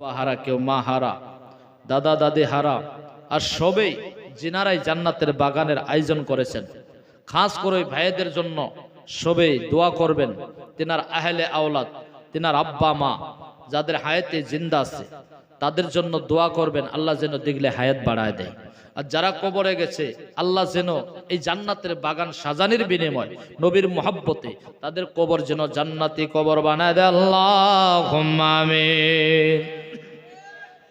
হারা কেউ মা হারা, দাদা দাদি হারা, আর সবেই জিনারাই জান্নাতের বাগানের আয়োজন করেছেন। খাস করে ভাইদের জন্য সবেই দোয়া করবেন, তেনার আহলে আওলাদ, তেনার আব্বা মা, যাদের হায়াতে জিন্দা আছে, তাদের জন্য দোয়া করবেন, আল্লাহ যেন দেখলে হায়াত বাড়ায় দেয়। আর যারা কবরে গেছে, আল্লাহ যেন এই জান্নাতের বাগান সাজানির বিনিময়, নবীর মোহাব্বতে তাদের কবর যেন জান্নাতি কবর বানায় দেয়। আল্লাহ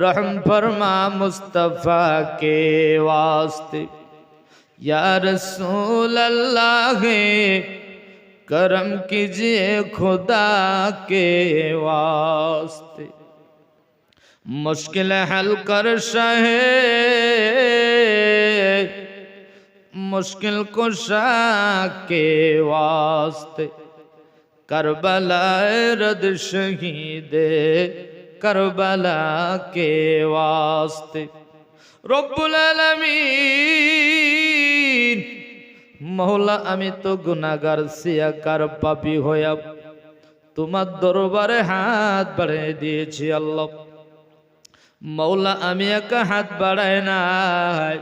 रहम फरमा मुस्तफ़ा के वास्ते। या रसूल अल्लाह करम कीजिए खुदा के वास्ते। मुश्किल हल कर शहे मुश्किल कुशा के वास्ते। करबलाए रद शहीदे। करबला के वास्ते রব্বুল আলামিন মহলা আমি তো গুনাগার সিয়াকার পাপি হইয়া তোমার দরবারে হাত বাড়িয়ে দিয়েছি আল্লাহ মৌলা আমি একা হাত বাড়াই নাই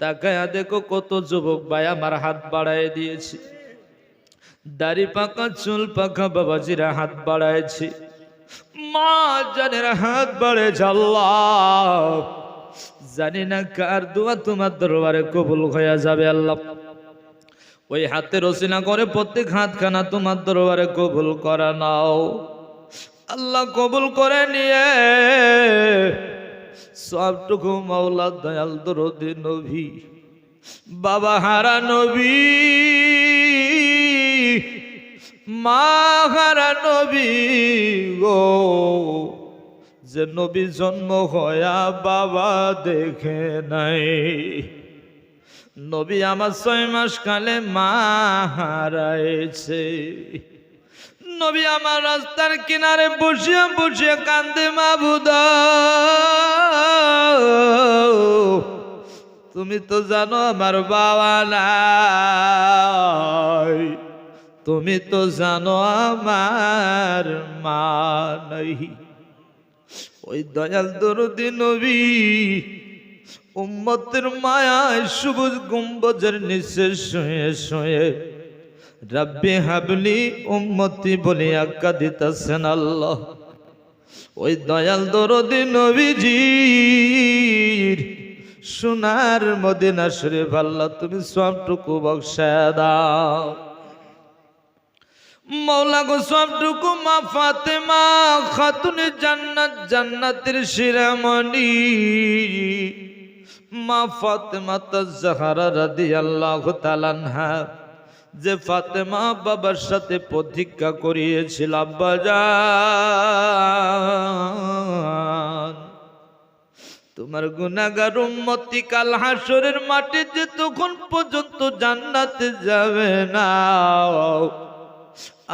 তাকায় দেখো কত যুবক ভাই আমার হাত বাড়ায় দিয়েছি দাড়ি পাকা চুল পাকা বাবাজিরা হাত বাড়াইছি মা জানের হাত বাড়েছে আল্লাহ জানি না কার দোয়া তোমার দরবারে কবুল হয়ে যাবে আল্লাহ। ওই হাতে রসিনা করে প্রত্যেক হাতখানা তোমার দরবারে কবুল করা নাও। আল্লাহ কবুল করে নিয়ে সবটুকু মাওলা দয়াল দরদি নবী, বাবা হারা নবী। মাহারা নবী গো, যে নবী জন্ম হয়া বাবা দেখে নাই। নবী আমার ছয় মাস কালে মা হারাইছে নবী আমার রাস্তার কিনারে বসিয়া বসিয়া কান্দে মাবুদা তুমি তো জানো আমার বাবা নাই। তুমি তো জানো আমার মা নাই। ওই দয়াল দরদি নবী উম্মতের মায়ায় সবুজ গম্বজের নিচে শুয়ে শুয়ে রব্বে হাবলি উম্মতি বলে আজ্ঞা দিতেছেন আল্লাহ। ওই দয়াল দরদি নবীজির সোনার মদিনা শরীফ, আল্লাহ তুমি সবটুকু বক্সা দাও। মৌলা গো সবটুকু মা ফাতেমা, খাতুনে জান্নাত, জান্নাতের শিরামণি। মা ফাতেমা তাজাহারা রাদি আল্লাহ তালানহা যে ফাতেমা বাবার সাথে প্রতিজ্ঞা করিয়েছিল আব্বাজান তোমার গুনাগার উম্মতি কাল হাসরের যে তখন পর্যন্ত জান্নাতে যাবে না।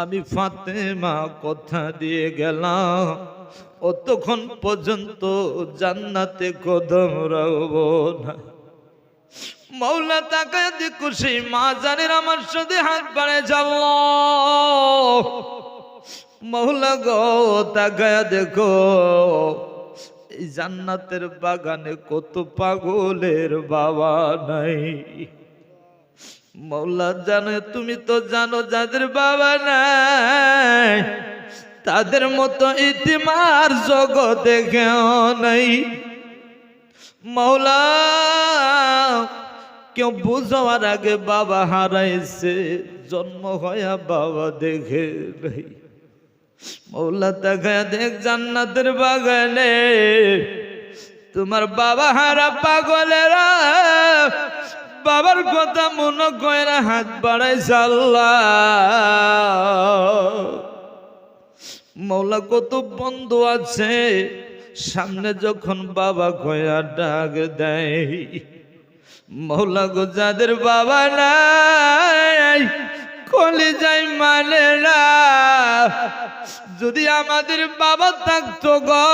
আমি ফাতেমা কথা দিয়ে গেলাম। অতক্ষণ পর্যন্ত জান্নাতে কদম রাখব না। মৌলা তাকায় দেখো সেই মা জানের আমার সাথে হাত বাড়ে যাব। মৌলা গো তাকায় দেখো, এই জান্নাতের বাগানে কত পাগলের বাবা নাই। মৌলা জানে, তুমি তো জানো যাদের বাবা নাই, তাদের মতো ইতিমার জগতে কেউ নাই। মৌলা, কেউ বুঝার আগে বাবা হারাইছে, জন্ম হয়া বাবা দেখে নাই। মৌলা দেখা দেখ, জান্নাতের বাগানে তোমার বাবা হারা পাগলেরা বাবার কথা মনে কয়রা হাত বাড়াই আল্লাহ। মৌলা কত বন্ধু আছে, সামনে যখন বাবা কয়া ডাক দেয়, মৌলা গো যাদের বাবা নাই কলে যাই মানে না। যদি আমাদের বাবা থাকতো গো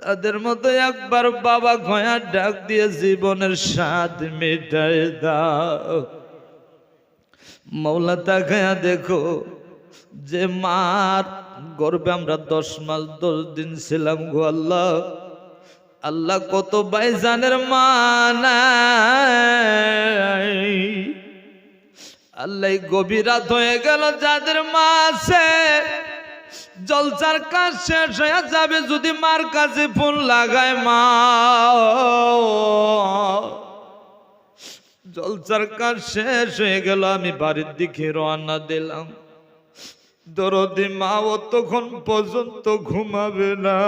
তাদের মতো একবার বাবা গয়া ডাক দিয়ে জীবনের স্বাদ মেটায় দাও। মৌলা তাকায়া দেখো যে মার গর্বে আমরা দশ মাস দশ দিন ছিলাম গো আল্লাহ। আল্লাহ কত বাইজানের মা নাই। আল্লাহ এই গভীর হয়ে গেল যাদের মা আছে। জলসার কাজ শেষ হয়ে যাবে যদি মার কাছে ফোন লাগায় মা। জলসার কাজ শেষ হয়ে গেল, আমি বাড়ির দিকে রওনা দিলাম। দরদি মা তখন পর্যন্ত ঘুমাবে না।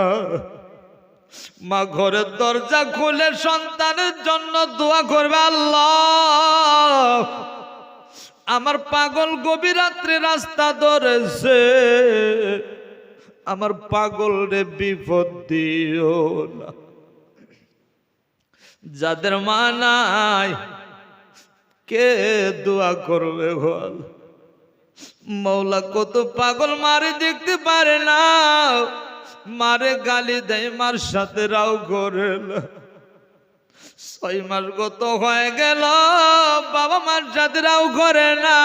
মা ঘরের দরজা খুলে সন্তানের জন্য দোয়া করবে, আল্লাহ। আমার পাগল গভীর রাত্রে রাস্তা ধরেছে। আমার পাগল রে বিপদ দিও না। যাদের মা নাই কে দোয়া করবে বল? মৌলা কত পাগল, মারে দেখতে পারে না। মারে গালি দেয়, মার সাথে রাও করে। ছয় মাস গত হয়ে গেল, বাবা মার সাথে রাও করে না।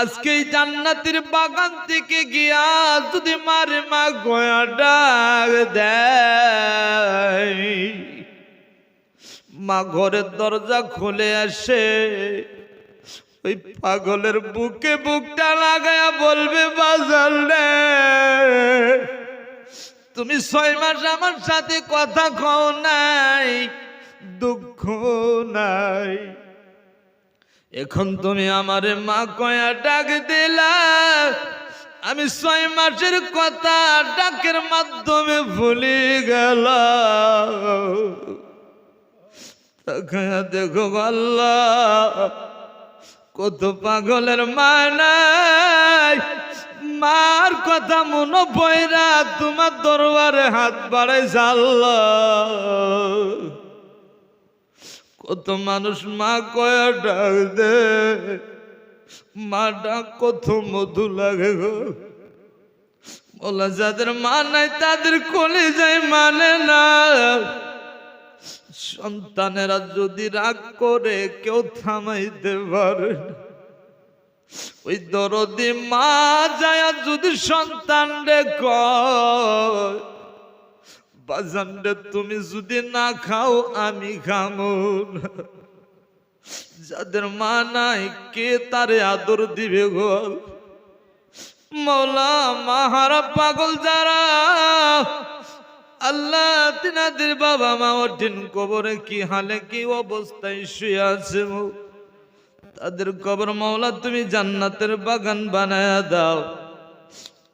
আজকে জান্নাতের বাগান থেকে গিয়া যদি মারে মা গয়া ডাক মা ঘরের দরজা খুলে আসে, ওই পাগলের বুকে বুকটা লাগায়া বলবে বাজার রে, তুমি ছয় মাস আমার সাথে কথা কও নাই, দুঃখ নাই। এখন তুমি আমারে মা কয়া ডাক দিলা। আমি ছয় মাসের কথা ডাকের মাধ্যমে ভুলে গেল। দেখো কত পাগলের মা নাই। মার কথা মনে পয়রা তোমার দরবারে হাত বাড়াই আল্লাহ কত মানুষ মা কয়া ডাক দে। মা ডাক কত মধু লাগে গো। বলা, যাদের মা নাই, তাদের কোলে যায় মানে না। সন্তানেরা যদি রাগ করে, কেউ থামাইতে পারে ওই দরদি মা যায় যদি সন্তান রে কয় বাজান রে তুমি যদি না খাও, আমি খামো যাদের মা নাই, কে তারে আদর দিবে গো? মৌলা মাহারা পাগল যারা, আল্লাহ তিনাদের বাবা মা ওঠেন কবরে কি হালে, কি অবস্থায় শুয়ে আছে তাদের কবর মাওলা তুমি জান্নাতের বাগান বানায়া দাও।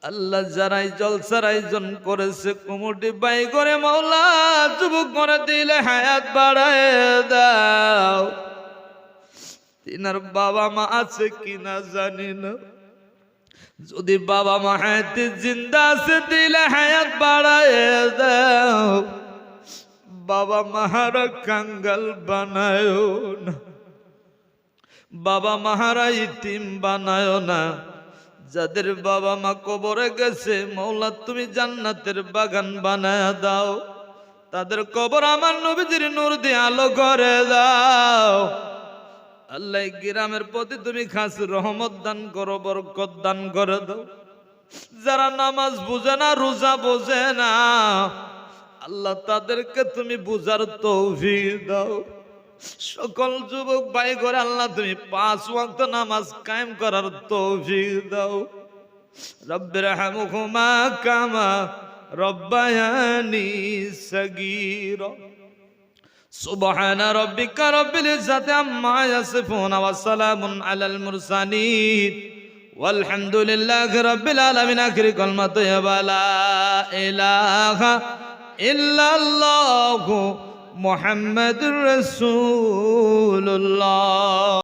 আল্লাহ যারাই জলসার আয়োজন করেছে কুমুটি বাই করে মাওলা যুবক করে দিলে হায়াত বাড়ায় দাও। তিনার বাবা মা আছে কিনা জানি না। যদি বাবা মা হায়াতে জিন্দা আছে, দিলে হায়াত বাড়ায় দাও। বাবা মাহারা কাঙ্গাল বানায় না। বাবা মাহারা ইতিম বানায় না। যাদের বাবা মা কবরে গেছে, মৌলা তুমি জান্নাতের বাগান বানায় দাও। তাদের কবর আমার নবীজির নূর দিয়ে আলো করে দাও। আল্লাহ গ্রামের প্রতি তুমি খাস রহমত দান করো, বরকত দান করে দাও। যারা নামাজ বুঝে না, রোজা বোঝে না, আল্লাহ তাদেরকে তুমি বুঝার তৌফিক দাও। সকল যুবক ভাই করে আল্লাহ তুমি পাঁচ ওয়াক্ত নামাজ কায়েম করার তৌফিক দাও। রব্বের হামুকুমা কামা রব্বায়ানি সগির। সুবহান রব্বিকা রব্বিল ইজ্জাতি আম্মা ইয়াসিফুন ওয়া সালামুন আলাল মুরসালিন। ওয়ালহামদুলিল্লাহি রব্বিল আলামিন। আখিরি কলমা তাইয়্যিবা লা ইলাহা ইল্লাল্লাহু الله محمد رسول الله